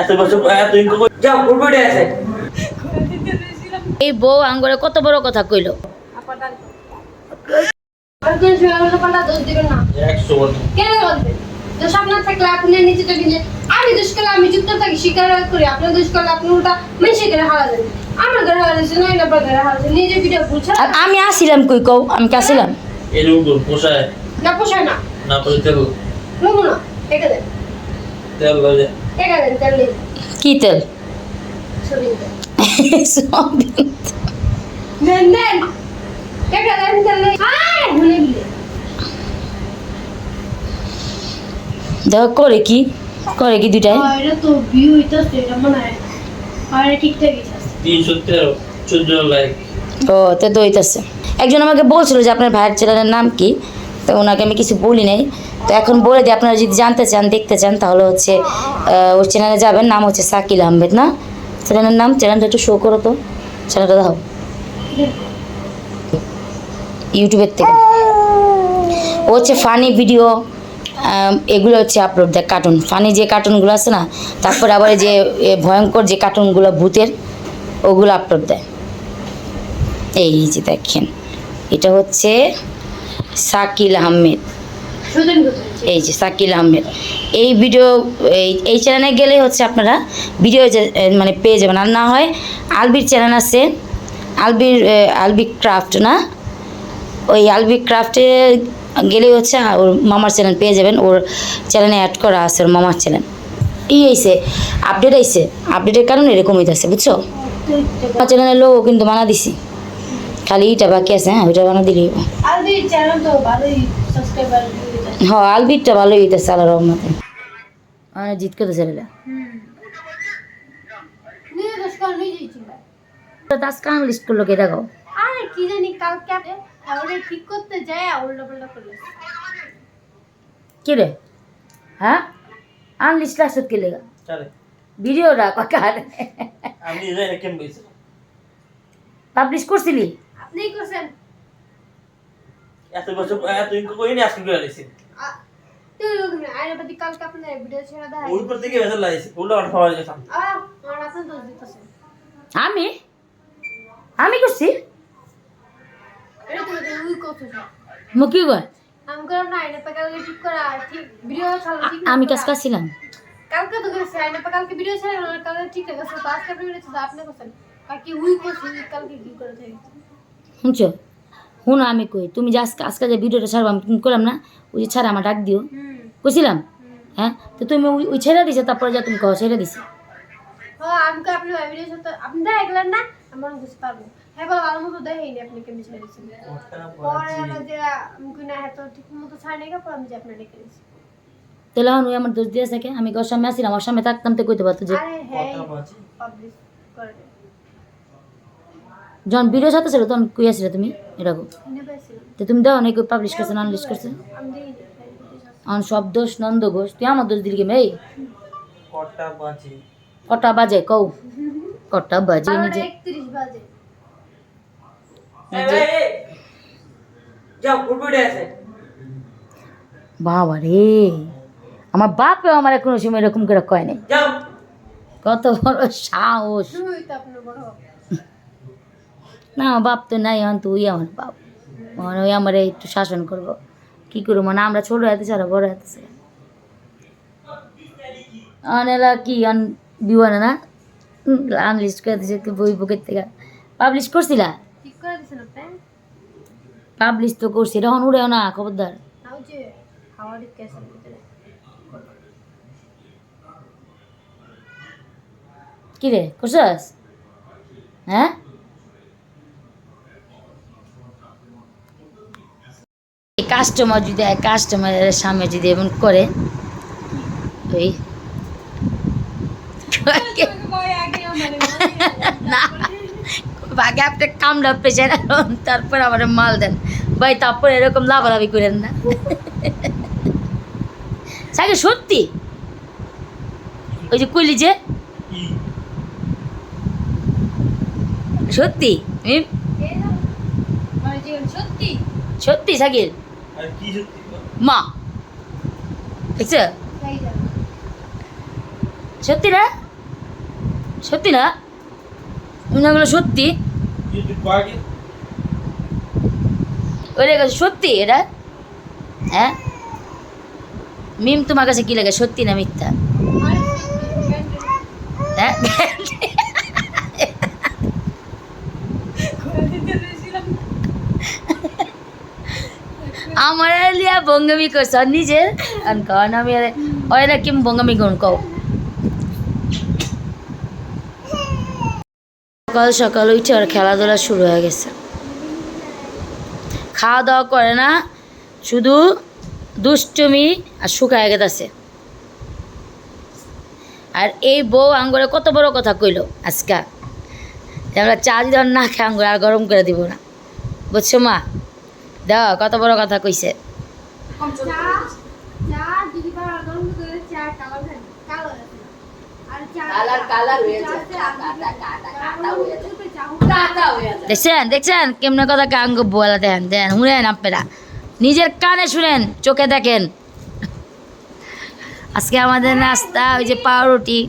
এত বছর এত ইনকম যাও ফুটবল আছে। এই বউ আঙ্গরে কত বড় কথা কইলো? না আমি দোষ করলে আমি যুক্ত থাকি স্বীকার করি আপনার দোষ করলে আপনি উল্টা মেশে করে হারা দেন। আমার ঘরে হারা দিচ্ছে নয় না ঘরে হারা দিচ্ছে নিজে ভিডিও আমি আসিলাম কই কও? আমি কি আসিলাম? এরকম পোষায়। না পোষায় না। না না দেন। কি তেল? দেখো করে কি? করে কি দুইটাই? তো ভিউ হইতাছে এটা মনে হয়। আর ঠিকঠাক তিনশো তেরো চোদ্দ লাইক। ও তে হইতাছে। একজন আমাকে বলছিল যে আপনার ভাইয়ের ছেলের নাম কি? তো ওনাকে আমি কিছু বলি নাই। তো এখন বলে দিই, আপনারা যদি জানতে চান, দেখতে চান, তাহলে হচ্ছে ওর চ্যানেলে যাবেন। নাম হচ্ছে সাকিল আহমেদ, না? চ্যানেলের নাম, চ্যানেলটা একটু শো করো তো। চ্যানেলটা দাও ইউটিউবের থেকে। ও হচ্ছে ফানি ভিডিও এগুলো হচ্ছে আপলোড দেয় কার্টুন ফানি যে কার্টুনগুলো আছে না, তারপরে আবার যে ভয়ঙ্কর যে কার্টুনগুলো ভূতের, ওগুলো আপলোড দেয়। এই যে দেখেন, এটা হচ্ছে সাকিল আহমেদ। এই যে সাকিল আহমেদ। এই ভিডিও এই এই চ্যানেলে গেলে হচ্ছে আপনারা ভিডিও মানে পেয়ে যাবেন। আর না হয় আলবির চ্যানেল আছে। আলবির আলবি ক্রাফট না? ওই আলবি ক্রাফটে গেলে হচ্ছে ওর মামার চ্যানেল পেয়ে যাবেন। ওর চ্যানেলে অ্যাড করা আছে ওর মামার চ্যানেল ই আইছে আপডেট আইছে আপডেটের কারণে এরকম হইতেছে বুঝছ? আমার চ্যানেলের লোক কিন্তু বানা দিছি। খালি ইটা বাকি আছে হ্যাঁ ওইটা বানা দিলেই হইবো। আলবি চ্যানেল তো ভালোই সাবস্ক্রাইবার হইতাছে হ্যাঁ আলবিরটা ভালোই হইতেছে আল্লাহ রহমতে। মানে জিত করতে লিস্ট করল কে দেখো? আরে কি জানি কালকে তাহলে ঠিক করতে যায় উল্টো পাল্টা করলে কি রে? হ্যাঁ? আন লিস্ট লাগছে কে লেগা? চলে ভিডিওটা কাকার আমি যাই কেমন পাবলিশ করছিলি? আপনিই করছেন। এত বছর এত ইনকম করি না আজকে করে দিতেছেন আমি? আমি করছি? এটা তো উই কথা মু কি কয়? আমি। কাজ কাছিলাম কালকে তো গেছে আইনে পা কালকে ভিডিও ছেড়ে কালকে ঠিক আছে তো আজকে ভিডিও ছেড়ে আপনি করছেন। কাকি উই করছেন কালকে কি করে থাকে শুনছো? শুন আমি কই? তুমি যে আজকে আজকে যে ভিডিওটা ছাড়বো আমি তুমি করলাম না ওই যে ছাড়া আমার ডাক দিও। কইছিলাম? হ্যাঁ? তো তুমি ওই ওই ছেড়ে দিছে তারপরে যা তুমি কহ ছেড়ে দিছে। আমি আমার হ্যাঁ আমি আমি তাহলে এখন আমার দোষ দিয়ে আমি ওর সামনে আসছিলাম ওর সামনে থাকতাম তো কইতে পারতো যে আরে হ্যাঁ কথা বলছি পাবলিশ করে দে যখন ভিডিও সাথে ছিল তখন কই আসলে তুমি? এরকম। তো তুমি দাও নাকি পাবলিশ করছে না আনলিশ করছে। আমার সব দোষ নন্দ ঘোষ। তুই আমার দোষ দিলি কেমন এই? কটা বাজে? কও। কটা বাজে নিজে। একত্রিশ বাজে। যাও ফুটবল আছে। বাবা রে। আমার বাপে আমার কোনো সময় এরকম করে কয় নাই। যাও। কত বড় সাহস তুই তো আপনার বড় বাবা। না আমার বাপ তো নাই এখন তুই আমার বাপ। মানে ওই আমার একটু শাসন করব। কি করব? মানে আমরা ছোট হাতে ছাড়া বড় হাতে ছাড়া অনেলা কি অন দিওয়ানা না আনলিস্ট করে দিছে বই বুকের থেকে। পাবলিশ করছিলা? পাবলিশ তো? করছি তখন উড়েও না খবরদার। কি রে করছস? হ্যাঁ? কাস্টমার যদি কাস্টমারের সামনে যদি এমন করে ওই না আগে আপনি কামড়া পেঁচে তারপর আমার মাল দেন। ভাই তারপর এরকম লাভালাভি করেন না। সাকে সত্যি? ওই যে কইলি যে? সত্যি? মানে সত্যি? সত্যি মা। দেখছ? সত্যি না? সত্যি না? এগুলো সত্যি? ওইটা কাছে সত্যি এটা? হ্যাঁ? মিম তোমার কাছে কি লাগে? সত্যি না মিথ্যা? হ্যাঁ আমার লিয়া বঙ্গামি করছ আর নিজের কারণ আমি ওরা কি বঙ্গামি করুন কও সকাল সকাল উঠে আর খেলাধুলা শুরু হয়ে গেছে। খাওয়া দাওয়া করে না, শুধু দুষ্টুমি আর শুকায় গেছে। আর এই বউ আঙ্গুরে কত বড় কথা কইলো আজকা। আমরা চা যদি না খাই আঙ্গুর, আর গরম করে দিব না। বুঝছ মা? দেওয়া কত বড় কথা কইছে। চা চা গরম করে চা কালার হয়ে দেখছেন দেখছেন? কেমনে কথা আঙ্গ বলা দেন দেন শুনেন আপনারা। নিজের কানে শুনেন চোখে দেখেন। আজকে আমাদের নাস্তা ওই যে পাউরুটি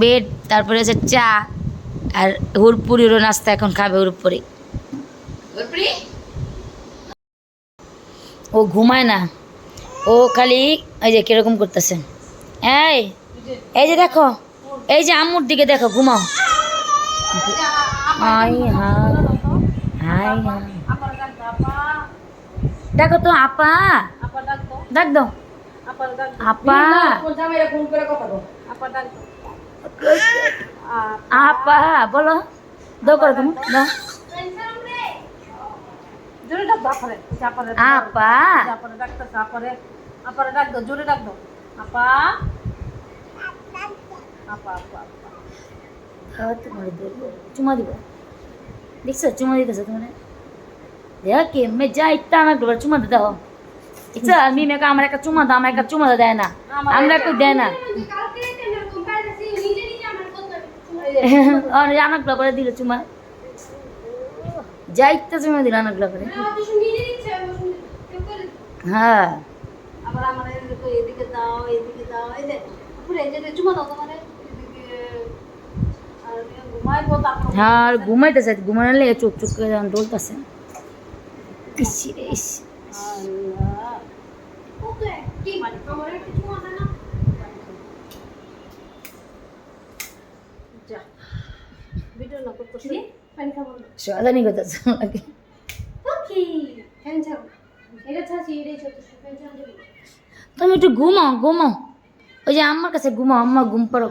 বেড তারপরে হচ্ছে চা আর হুরপুরিরও নাস্তা এখন খাবে হুরপুরি। বলপ্রি ও ঘুমায় না। ও খালি এই যে কীরকম করতেছে। এই এই যে দেখো, এই যে আম্মুর দিকে দেখো, ঘুমাও। দেখো তো, আপা। ডাক বল আপা। আপা, বলো। দাও করো তুমি দাও। জোরে ডাক দাও আপারে আপারে আপা। আপারে ডাকতেছে আপারে আপারে ডাক দাও জোরে ডাক দাও। আপা। আপা আপা আপা। তোমার চুমা দিব। দেখছ চুমা দিতেছে তোমার। দেখ কেমনে যা ইত্যা আমার ডোবার চুমা দিতে হো দেখছ আর মিমেকে আমার একটা চুমা দাও আমার একটা চুমা দেয় না। আমরা একটু দেয় না। আমার করে দিল চুমা। যা ইত্যা চুমা দিল আনাক করে। হ্যাঁ। আর ঘুমাইতেছে ঘুমানোর লেগে চোখ চোখ করে যখন ডলতেছে ভিডিও না না সাদানি করতেছে আমাকে কি ফ্যান ছাড়ো এটা ছাড়ছি এটাই ছোট ফ্যান ছাড়ো তুমি একটু ঘুমাও ঘুমাও। ওই যে আমার কাছে ঘুমাও আম্মা ঘুম পাড়ো।